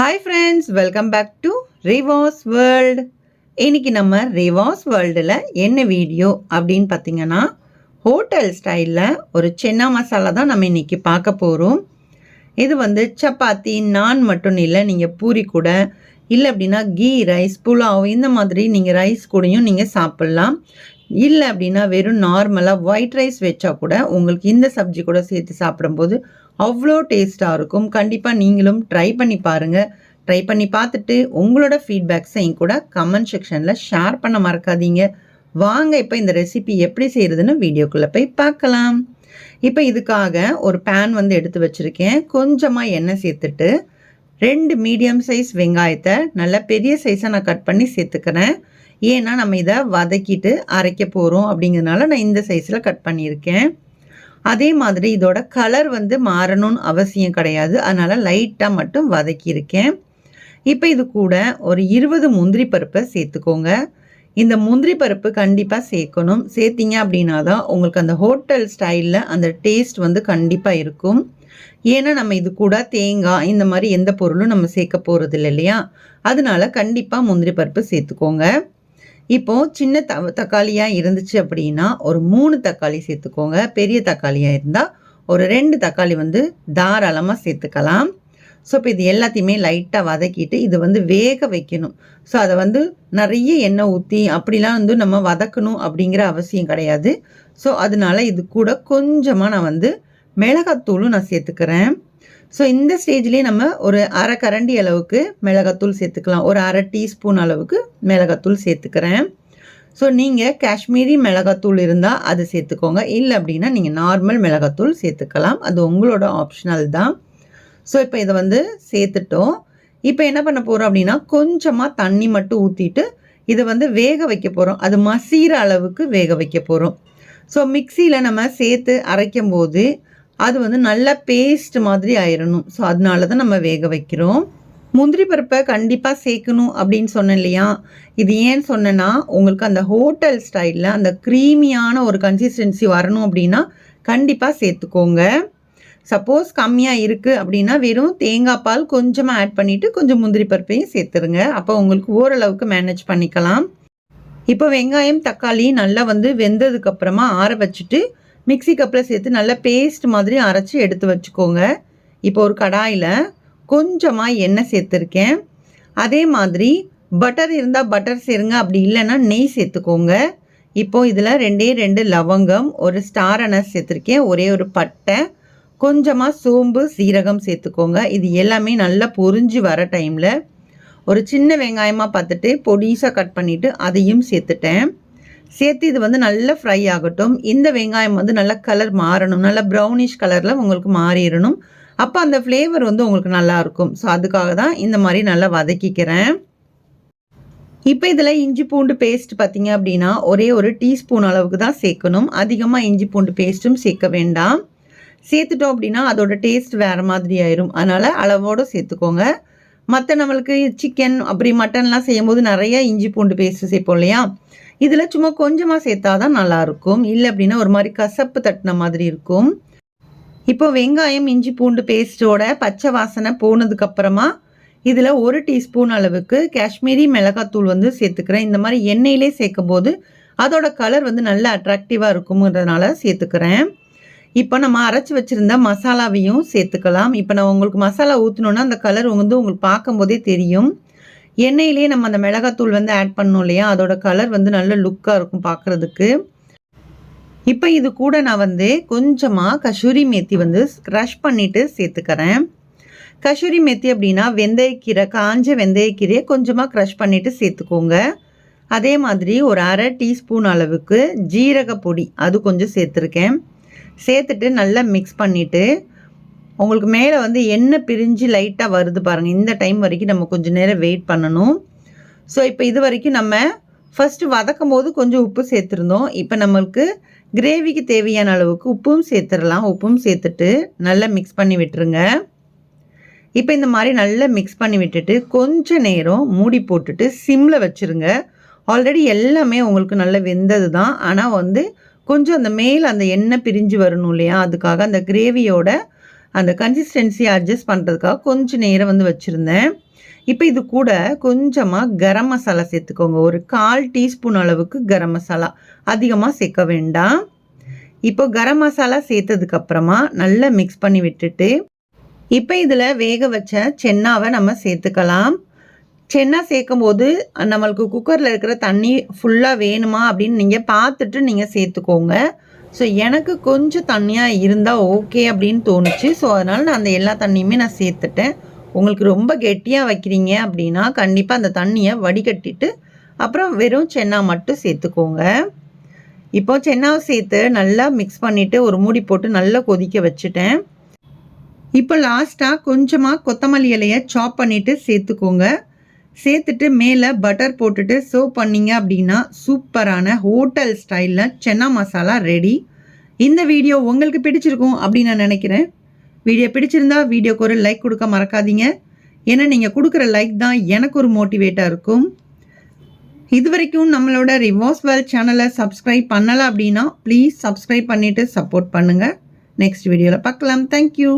Hi friends welcome back to Rivas world இன்றைக்கி நம்ம ரிவாஸ் வேர்ல்டில் என்ன வீடியோ அப்படின்னு பார்த்தீங்கன்னா ஹோட்டல் ஸ்டைலில் ஒரு சென்னா மசாலா தான் நம்ம இன்றைக்கி பார்க்க போகிறோம் இது வந்து சப்பாத்தி நான் மட்டும் இல்லை நீங்கள் பூரி கூட இல்லை அப்படின்னா கீ ரைஸ் புலாவ் இந்த மாதிரி நீங்கள் ரைஸ் கூடயும் நீங்கள் சாப்பிட்லாம். இல்லை அப்படின்னா வெறும் நார்மலாக ஒயிட் ரைஸ் வச்சா கூட உங்களுக்கு இந்த சப்ஜி கூட சேர்த்து சாப்பிடும்போது அவ்வளோ டேஸ்ட்டாக இருக்கும். கண்டிப்பாக நீங்களும் ட்ரை பண்ணி பாருங்கள் ட்ரை பண்ணி பார்த்துட்டு உங்களோட ஃபீட்பேக்ஸையும் கூட கமெண்ட் செக்ஷனில் ஷேர் பண்ண மறக்காதீங்க. வாங்க இப்போ இந்த ரெசிபி எப்படி செய்கிறதுன்னு வீடியோக்குள்ளே போய் பார்க்கலாம். இப்போ இதுக்காக ஒரு பேன் வந்து எடுத்து வச்சுருக்கேன். கொஞ்சமாக எண்ணெய் சேர்த்துட்டு ரெண்டு மீடியம் சைஸ் வெங்காயத்தை நல்லா பெரிய சைஸாக நான் கட் பண்ணி சேர்த்துக்கிறேன். ஏன்னா நம்ம இதை வதக்கிட்டு அரைக்க போகிறோம் அப்படிங்கிறதுனால நான் இந்த சைஸில் கட் பண்ணியிருக்கேன். அதே மாதிரி இதோட கலர் வந்து மாறணும்னு அவசியம் கிடையாது. அதனால் லைட்டாக மட்டும் வதக்கியிருக்கேன். இப்போ இது கூட ஒரு இருபது முந்திரி பருப்பை சேர்த்துக்கோங்க. இந்த முந்திரி பருப்பு கண்டிப்பாக சேர்க்கணும். சேர்த்திங்க அப்படின்னா தான் உங்களுக்கு அந்த ஹோட்டல் ஸ்டைலில் அந்த டேஸ்ட் வந்து கண்டிப்பாக இருக்கும். ஏன்னா நம்ம இது கூட தேங்காய் இந்த மாதிரி எந்த பொருளும் நம்ம சேர்க்க போகிறது இல்லை இல்லையா? அதனால கண்டிப்பாக முந்திரி பருப்பு சேர்த்துக்கோங்க. இப்போது சின்ன த தக்காளியாக இருந்துச்சு அப்படின்னா ஒரு மூணு தக்காளி சேர்த்துக்கோங்க. பெரிய தக்காளியாக இருந்தால் ஒரு ரெண்டு தக்காளி வந்து தாராளமாக சேர்த்துக்கலாம். ஸோ இப்போ இது எல்லாத்தையுமே லைட்டாக வதக்கிட்டு இது வந்து வேக வைக்கணும். ஸோ அதை வந்து நிறைய எண்ணெய் ஊற்றி அப்படிலாம் வந்து நம்ம வதக்கணும் அப்படிங்கிற அவசியம் கிடையாது. ஸோ அதனால இது கூட கொஞ்சமாக நான் வந்து மிளகாத்தூளும் நான் சேர்த்துக்கிறேன். ஸோ இந்த ஸ்டேஜ்லேயே நம்ம ஒரு அரை கரண்டி அளவுக்கு மிளகாத்தூள் சேர்த்துக்கலாம். ஒரு அரை டீஸ்பூன் அளவுக்கு மிளகாத்தூள் சேர்த்துக்கிறேன். ஸோ நீங்கள் காஷ்மீரி மிளகாத்தூள் இருந்தால் அது சேர்த்துக்கோங்க. இல்லை அப்படின்னா நீங்கள் நார்மல் மிளகாத்தூள் சேர்த்துக்கலாம். அது உங்களோட ஆப்ஷனல் தான். ஸோ இப்போ இதை வந்து சேர்த்துட்டோம். இப்போ என்ன பண்ண போகிறோம் அப்படின்னா கொஞ்சமாக தண்ணி மட்டும் ஊற்றிட்டு இதை வந்து வேக வைக்க போகிறோம் அது மசீர அளவுக்கு வேக வைக்க போகிறோம் ஸோ மிக்சியில் நம்ம சேர்த்து அரைக்கும் போது அது வந்து நல்ல பேஸ்ட் மாதிரி ஆயிடணும் ஸோ அதனால தான் நம்ம வேக வைக்கிறோம். முந்திரி பருப்பை கண்டிப்பாக சேர்க்கணும் அப்படின்னு சொன்னேன் இல்லையா? இது ஏன் சொன்னேன்னா உங்களுக்கு அந்த ஹோட்டல் ஸ்டைலில் அந்த க்ரீமியான ஒரு கன்சிஸ்டன்சி வரணும் அப்படின்னா கண்டிப்பாக சேர்த்துக்கோங்க. சப்போஸ் கம்மியாக இருக்குது அப்படின்னா வெறும் தேங்காய் பால் கொஞ்சமாக ஆட் பண்ணிவிட்டு கொஞ்சம் முந்திரி பருப்பையும் சேர்த்துருங்க. அப்போ உங்களுக்கு ஓரளவுக்கு மேனேஜ் பண்ணிக்கலாம். இப்போ வெங்காயம் தக்காளி நல்லா வந்து வெந்ததுக்கப்புறமா ஆற வச்சுட்டு மிக்சி கப்பில் சேர்த்து நல்லா பேஸ்ட் மாதிரி அரைச்சி எடுத்து வச்சுக்கோங்க. இப்போ ஒரு கடாயில் கொஞ்சமாக எண்ணெய் சேர்த்துருக்கேன். அதே மாதிரி பட்டர் இருந்தால் பட்டர் சேருங்க அப்படி இல்லைன்னா நெய் சேர்த்துக்கோங்க. இப்போது இதில் ரெண்டே ரெண்டு லவங்கம் ஒரு ஸ்டார் அனஸ் சேர்த்துருக்கேன். ஒரே ஒரு பட்டை கொஞ்சமாக சோம்பு சீரகம் சேர்த்துக்கோங்க. இது எல்லாமே நல்லா பொரிஞ்சு வர டைமில் ஒரு சின்ன வெங்காயமாக பார்த்துட்டு பொடிசாக கட் பண்ணிவிட்டு அதையும் சேர்த்துட்டேன். சேர்த்து இது வந்து நல்லா ஃப்ரை ஆகட்டும். இந்த வெங்காயம் வந்து நல்லா கலர் மாறணும். நல்லா ப்ரௌனிஷ் கலரில் உங்களுக்கு மாறிடணும். அப்போ அந்த ஃப்ளேவர் வந்து உங்களுக்கு நல்லாயிருக்கும் ஸோ அதுக்காக தான் இந்த மாதிரி நல்லா வதக்கிக்கிறேன். இப்போ இதில் இஞ்சி பூண்டு பேஸ்ட் பார்த்தீங்க அப்படின்னா ஒரே ஒரு டீஸ்பூன் அளவுக்கு தான் சேர்க்கணும். அதிகமாக இஞ்சி பூண்டு பேஸ்ட்டும் சேர்க்க வேண்டாம். சேர்த்துட்டோம் அப்படின்னா அதோட டேஸ்ட் வேறு மாதிரி ஆயிரும். அதனால் அளவோடு சேர்த்துக்கோங்க. மற்ற நம்மளுக்கு சிக்கன் அப்படி மட்டன்லாம் செய்யும்போது நிறைய இஞ்சி பூண்டு பேஸ்ட்டு சேர்ப்போம் இல்லையா? இதில் சும்மா கொஞ்சமாக சேர்த்தா தான் நல்லாயிருக்கும். இல்லை அப்படின்னா ஒரு மாதிரி கசப்பு தட்டின மாதிரி இருக்கும். இப்போ வெங்காயம் இஞ்சி பூண்டு பேஸ்ட்டோட பச்சை வாசனை போனதுக்கப்புறமா இதில் ஒரு டீஸ்பூன் அளவுக்கு காஷ்மீரி மிளகாத்தூள் வந்து சேர்த்துக்கிறேன். இந்த மாதிரி எண்ணெயிலே சேர்க்கும் போது அதோட கலர் வந்து நல்ல அட்ராக்டிவாக இருக்குங்கிறதுனால சேர்த்துக்கிறேன். இப்போ நம்ம அரைச்சி வச்சுருந்த மசாலாவையும் சேர்த்துக்கலாம். இப்போ நான் உங்களுக்கு மசாலா ஊற்றணுன்னா அந்த கலர் வந்து உங்களுக்கு பார்க்கும்போதே தெரியும். எண்ணெயிலேயே நம்ம அந்த மிளகாத்தூள் வந்து ஆட் பண்ணோம் இல்லையா? அதோட கலர் வந்து நல்ல லுக்காக இருக்கும் பார்க்குறதுக்கு. இப்போ இது கூட நான் வந்து கொஞ்சமாக கஷூரி மேத்தி வந்து க்ரஷ் பண்ணிவிட்டு சேர்த்துக்கிறேன். கஷூரி மேத்தி அப்படின்னா வெந்தயக்கீரை காஞ்ச வெந்தயக்கீரையை கொஞ்சமாக க்ரஷ் பண்ணிவிட்டு சேர்த்துக்கோங்க. அதே மாதிரி ஒரு அரை டீஸ்பூன் அளவுக்கு ஜீரக பொடி அது கொஞ்சம் சேர்த்துருக்கேன். சேர்த்துட்டு நல்லா மிக்ஸ் பண்ணிவிட்டு உங்களுக்கு மேலே வந்து எண்ணெய் பிரிஞ்சு லைட்டாக வருது பாருங்கள் இந்த டைம் வரைக்கும் நம்ம கொஞ்சம் நேரம் வெயிட் பண்ணணும். ஸோ இப்போ இது வரைக்கும் நம்ம ஃபஸ்ட்டு வதக்கும் போது கொஞ்சம் உப்பு சேர்த்துருந்தோம். இப்போ நம்மளுக்கு கிரேவிக்கு தேவையான அளவுக்கு உப்பும் சேர்த்துடலாம் உப்பும் சேர்த்துட்டு நல்லா மிக்ஸ் பண்ணி விட்டுருங்க. இப்போ இந்த மாதிரி நல்லா மிக்ஸ் பண்ணி விட்டுட்டு கொஞ்ச நேரம் மூடி போட்டுட்டு சிம்மில் வச்சுருங்க. ஆல்ரெடி எல்லாமே உங்களுக்கு நல்லா வெந்தது தான் ஆனால் வந்து கொஞ்சம் அந்த மேல் அந்த எண்ணெய் பிரிஞ்சு வரணும் இல்லையா? அதுக்காக அந்த கிரேவியோட அந்த கன்சிஸ்டன்சியை அட்ஜஸ்ட் பண்ணுறதுக்காக கொஞ்சம் நேரம் வந்து வச்சுருந்தேன். இப்போ இது கூட கொஞ்சமாக கரம் மசாலா சேர்த்துக்கோங்க. ஒரு கால் டீஸ்பூன் அளவுக்கு கரம் மசாலா அதிகமாக சேர்க்க வேண்டாம். இப்போ கரம் மசாலா சேர்த்ததுக்கப்புறமா நல்லா மிக்ஸ் பண்ணி விட்டுட்டு இப்போ இதில் வேக வச்ச சென்னாவை நம்ம சேர்த்துக்கலாம். சென்னா சேர்க்கும் போது நம்மளுக்கு குக்கரில் இருக்கிற தண்ணி ஃபுல்லாக வேணுமா அப்படின்னு நீங்கள் பார்த்துட்டு நீங்கள் சேர்த்துக்கோங்க. ஸோ எனக்கு கொஞ்சம் தண்ணியாக இருந்தால் ஓகே அப்படின்னு தோணுச்சு. ஸோ அதனால் நான் அந்த எல்லா தண்ணியுமே நான் சேர்த்துட்டேன். உங்களுக்கு ரொம்ப கெட்டியாக வைக்கிறீங்க அப்படின்னா கண்டிப்பாக அந்த தண்ணியை வடிகட்டிட்டு அப்புறம் வெறும் சென்னா மட்டும் சேர்த்துக்கோங்க. இப்போ சென்னாவை சேர்த்து நல்லா மிக்ஸ் பண்ணிவிட்டு ஒரு மூடி போட்டு நல்லா கொதிக்க வச்சுட்டேன். இப்போ லாஸ்ட்டாக கொஞ்சமாக கொத்தமல்லி இலையை சாப் பண்ணிவிட்டு சேர்த்துக்கோங்க. சேர்த்துட்டு மேலே பட்டர் போட்டுட்டு சர்வ் பண்ணீங்க அப்படின்னா சூப்பரான ஹோட்டல் ஸ்டைலில் சென்னா மசாலா ரெடி இந்த வீடியோ உங்களுக்கு பிடிச்சிருக்கும் அப்படின்னு நான் நினைக்கிறேன். வீடியோ பிடிச்சிருந்தா வீடியோக்கு ஒரு லைக் கொடுக்க மறக்காதீங்க. ஏன்னா நீங்கள் கொடுக்குற லைக் தான் எனக்கு ஒரு மோட்டிவேட்டாக இருக்கும். இது வரைக்கும் நம்மளோட ரிவாஸ் வேல் சேனலை சப்ஸ்கிரைப் பண்ணலை அப்படின்னா ப்ளீஸ் சப்ஸ்கிரைப் பண்ணிவிட்டு சப்போர்ட் பண்ணுங்கள் நெக்ஸ்ட் வீடியோவில் பார்க்கலாம். Thank you